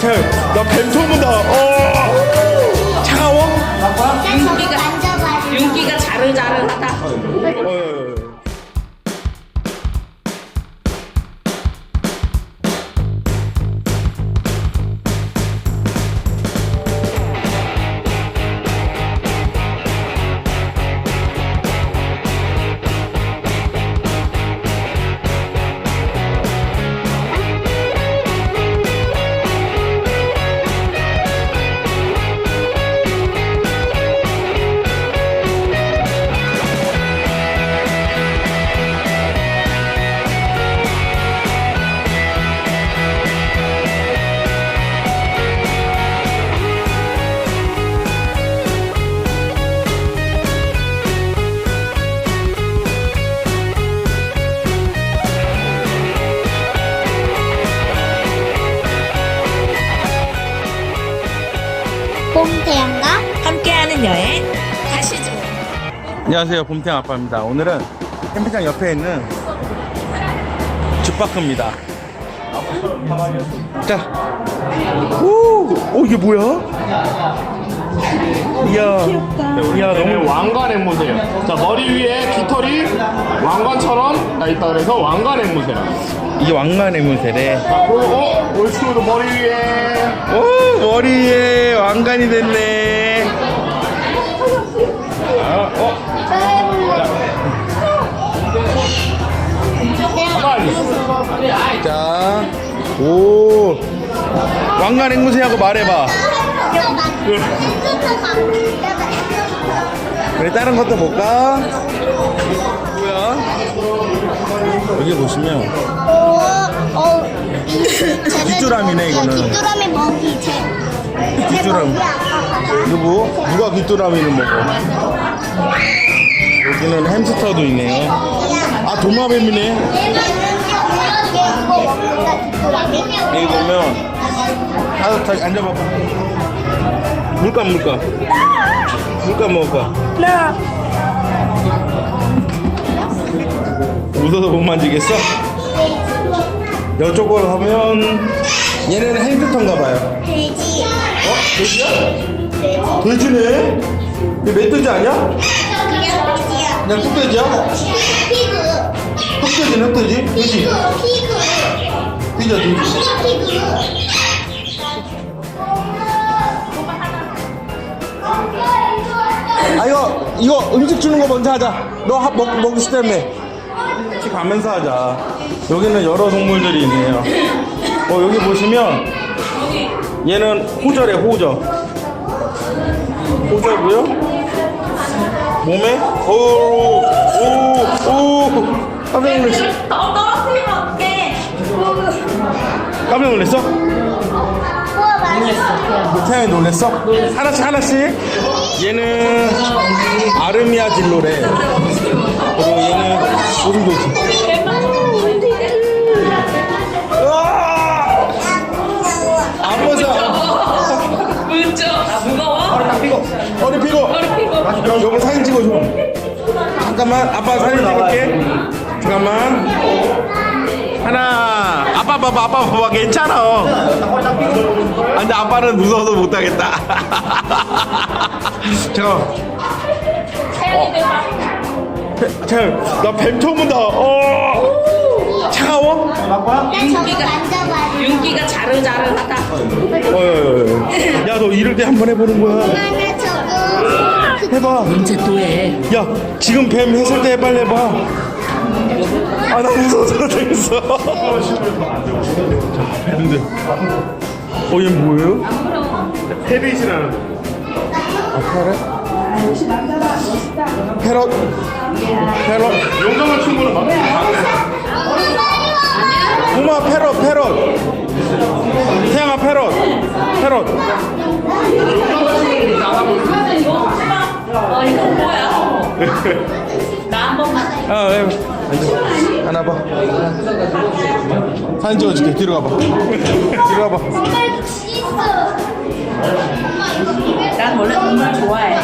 자, 나뱀 처음 본다. 어. 차가워? 윤기가 만져봐. 윤기가 자르자르하다. 어. 봄태 안녕하세요. 봄탱 아빠입니다. 오늘은 캠핑장 옆에 있는 주파크입니다. 자. 오! 오, 이게 뭐야? 이야. 이야, 너무. 왕관 앵무새예요. 자 머리 위에 깃털이 왕관처럼 나 있다 그래서 왕관 앵무새야. 이게 왕관 애무새래. 자 그리고 어 올스쿨도 머리 위에 오, 머리에 왕관이 됐네. 아, 어? 가만히. 자. 오. 왕관 앵무새하고 말해봐. 그래 다른 것도 볼까? 뭐야? 여기 보시면 귀뚜라미네, 이거는. 귀뚜라미 먹이 제. 귀뚜라미. 이거 뭐? 누가 귀뚜라미를 먹어? 여기는 햄스터도 있네요. 아 도마뱀이네. 여기 보면 아, 다 앉아봐봐. 물감 물감. 물감 먹을까? 무서워서 못 만지겠어? 이쪽으로 가면 얘는 햄스터인가 봐요. 돼지. 어? 돼지야? 돼지네? 이거 멧돼지 아니야? 그냥 돼지야. 그냥 뚝돼지야? 피그. 흑돼지는 흑돼지? 돼지. 피그. 피그. 돼지야 돼지. 아 이거 이거 음식 주는 거 먼저 하자. 너 하- 먹, 먹고 싶다며. 같이 가면서 하자. 여기는 여러 동물들이 있네요. 어 여기 보시면 얘는 호저래 호저. 호저고요. 몸에 오 오 오 깜짝 놀랐어. 더 떨어뜨리면 어떡해. 깜짝 놀랐어? 태양이 놀랬어? 하나씩 하나씩 얘는 아르미아 진로래 그리고 얘는 오줌 좋지 여기 사진 찍어줘. 잠깐만 아빠 사진 찍을게. 잠깐만. 하나. 아빠 봐봐 아빠 봐봐. 괜찮아. 근데 아빠는 무서워서 못하겠다. 잠깐만. 자, 나뱀 처음 본다. 어. 차가워? 윤기가. 윤기가 자르자르하다. 어, 야, 너 이럴 때 한 번 해보는 거야. 해봐. 언제 또 해? 야, 지금 뱀 했을 때 빨리 해봐. 아, 나 무서워서 되겠어. 뱀들. 어, 얘 뭐예요? 페빗이라는 아, 패럿? 패럿? 패럿? 용감한 친구는 막 꼬마 패럿, 패럿. 태양아, 패럿. 패럿. 어 이거 뭐야? 나 한 번만. 아, 예. 앉아. 하나 봐. 사진 찍어줄게. 뒤로 가봐. 뒤로 가봐. 난 원래 동물 좋아해.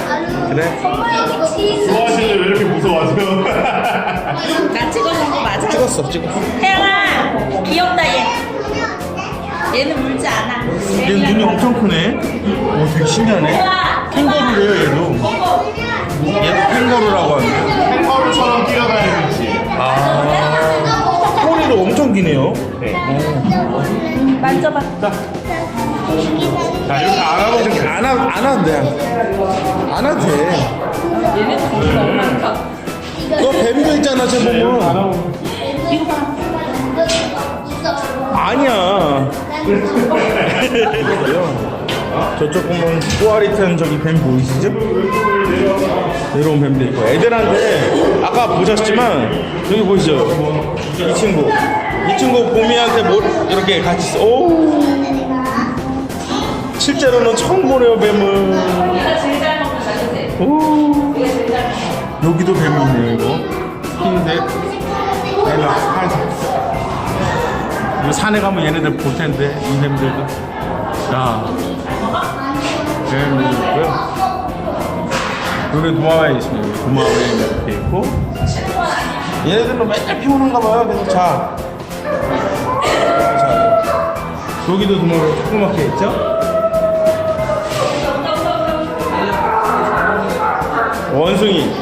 그래? 좋아하시는데 왜 이렇게 무서워하세요? 나 찍어준 거 맞아. 찍었어, 찍었어. 태양아, 귀엽다 얘. 얘는 울지 않아. 얘 눈이 엄청 크네. 오, 되게 신기하네. 태양아, 캥거루래요, 얘도. 얘도 캥거루라고 하는데. 캥거루처럼 뛰어다니는지. 아, 꼬리도 엄청 기네요. 만져봐. 자, 이렇게 안 하고 이렇게 안, 하, 안 하도 돼. 안 하도 돼. 얘네도 진짜 뱀도 있잖아, 쟤 보면. 이거 봐. 아니야. 저쪽 보면 꼬아리 튼 저기 뱀 보이시죠? 내려온 뱀도 있고. 애들한테 아까 보셨지만 여기 보이시죠? 이 친구. 이 친구 보미한테 뭐 이렇게 같이 써. 오 실제로는 처음 보네요 뱀을. 오 여기도 뱀이 있네요 이거. 스킨인데. 얘는 하얀색 산에 가면 얘네들 볼 텐데 이 뱀들도. 야 뱀이 있고요. 여기 도마뱀 있습니다. 도마뱀 이렇게 있고. 얘네들은 맨날 피우는가 봐요. 그래서 자, 자 여기도 도마뱀 조그맣게 있죠? 원숭이.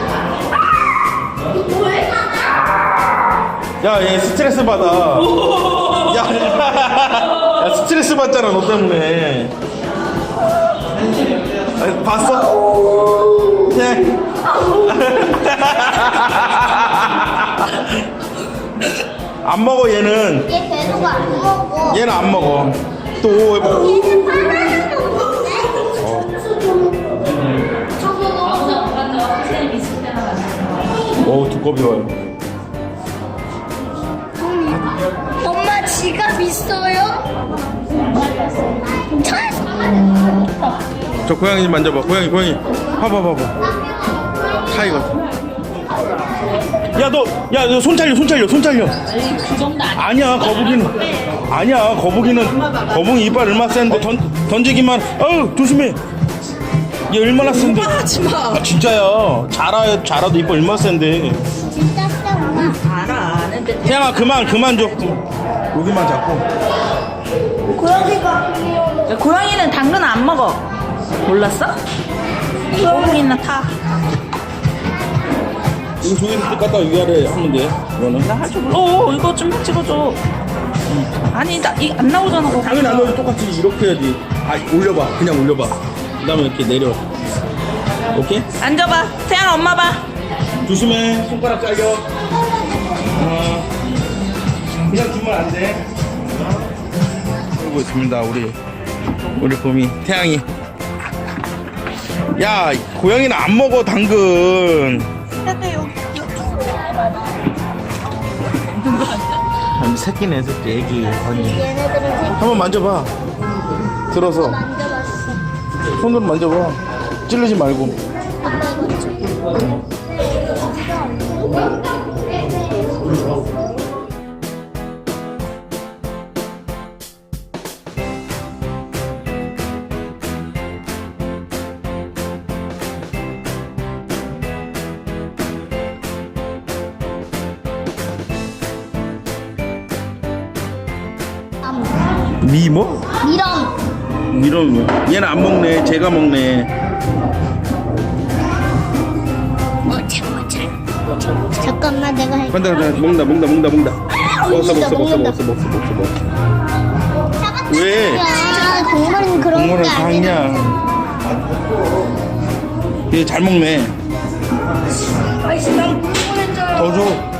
야, 얘 스트레스 받아. 야, 야, 스트레스 받잖아, 너 때문에. 아니, 봤어? 네. 안 먹어, 얘는. 얘 배도가 안 먹어. 얘는 안 먹어. 또, 뭐. 얘는 바나나 먹는데? 어우, 두꺼비 와요. 엄마 지갑 있어요? 저 고양이 좀 만져봐. 고양이, 고양이. 봐봐, 봐봐. 타이거. 야, 너, 야, 너손 잘려, 손 잘려, 손 잘려. 아니, 그 정도 아니야. 아니야 거북이는 아니야 거북이는 거북이 이빨 얼마 센데 던, 던지기만 어우 조심해 얘 얼마나 센데 하지마. 아 진짜야 자라 자라도 이빨 얼마 센데 진짜 쎄 엄마. 알아. 아는데. 태양아 그만 그만 줘 여기만 잡고 고양이가 야, 고양이는 당근 안 먹어. 몰랐어? 고양이는 타. 이거 조개를 갖다 위아래 하면 돼 이거는 나 할 줄 몰라. 어, 이거 좀 찍어줘. 아니, 나, 이 안 나오잖아. 그거. 당연히 안 넣어도 똑같이 이렇게 해야지 아 올려봐 그냥 올려봐 그 다음에 이렇게 내려 오케이? 앉아봐. 태양 엄마 봐. 조심해 손가락 잘려 어. 그냥 주면 안돼 그러고 있습니다 우리 우리 봄이 태양이 야 고양이는 안 먹어 당근. 아니 새끼네 새끼 애기 아니. 얘네들은 생 한번 만져봐. 들어서. 만져봤어. 손으로 만져봐. 찌르지 말고 미 뭐? 미럼. 이런 얘는 안 먹네 제가 먹네 어, 잠깐, 잠깐. 잠깐만, 내가 할게. 간다 간다 먹는다 먹는다 먹는다 먹는다 먹었어 먹었어 먹었어 먹는다. 먹었어 먹었어 먹었어 왜? 야, 동물은 그런 동물은 게 아니야. 강냐 얘 잘 먹네 더줘 잡았다,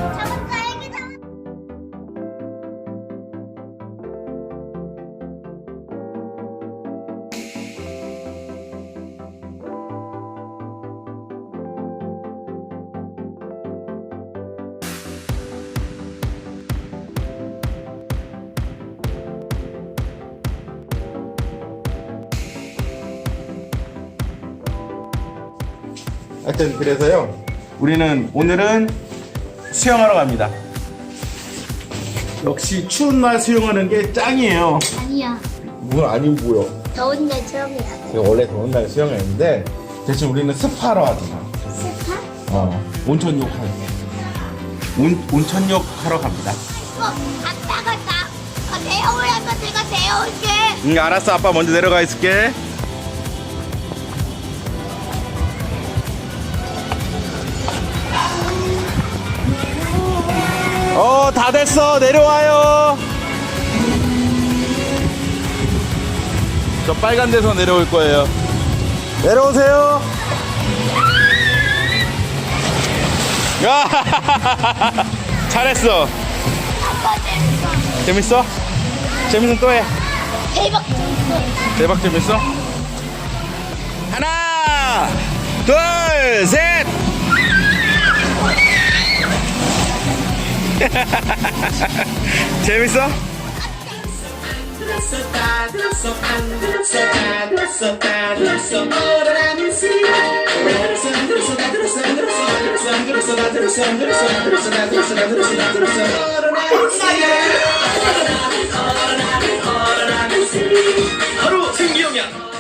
하여튼 그래서요 우리는 오늘은 수영하러 갑니다 역시 추운 날 수영하는 게 짱이에요 아니야. 뭐 아니 뭐요 더운 날 처음이야. 제가 원래 더운 날 수영했는데 대신 우리는 스파로 하잖아 스파? 어 온천욕 하러 온, 온천욕 하러 갑니다 어, 갔다 갔다. 어, 데려오라면 내가 데려올게. 응 알았어 아빠 먼저 내려가 있을게 어 다 됐어 내려와요 저 빨간 데서 내려올 거예요 내려오세요 야 잘했어 재밌어? 재밌으면 또 해 대박. 대박 재밌어? 하나, 둘, 셋. 재밌어? 바로 승기 형이야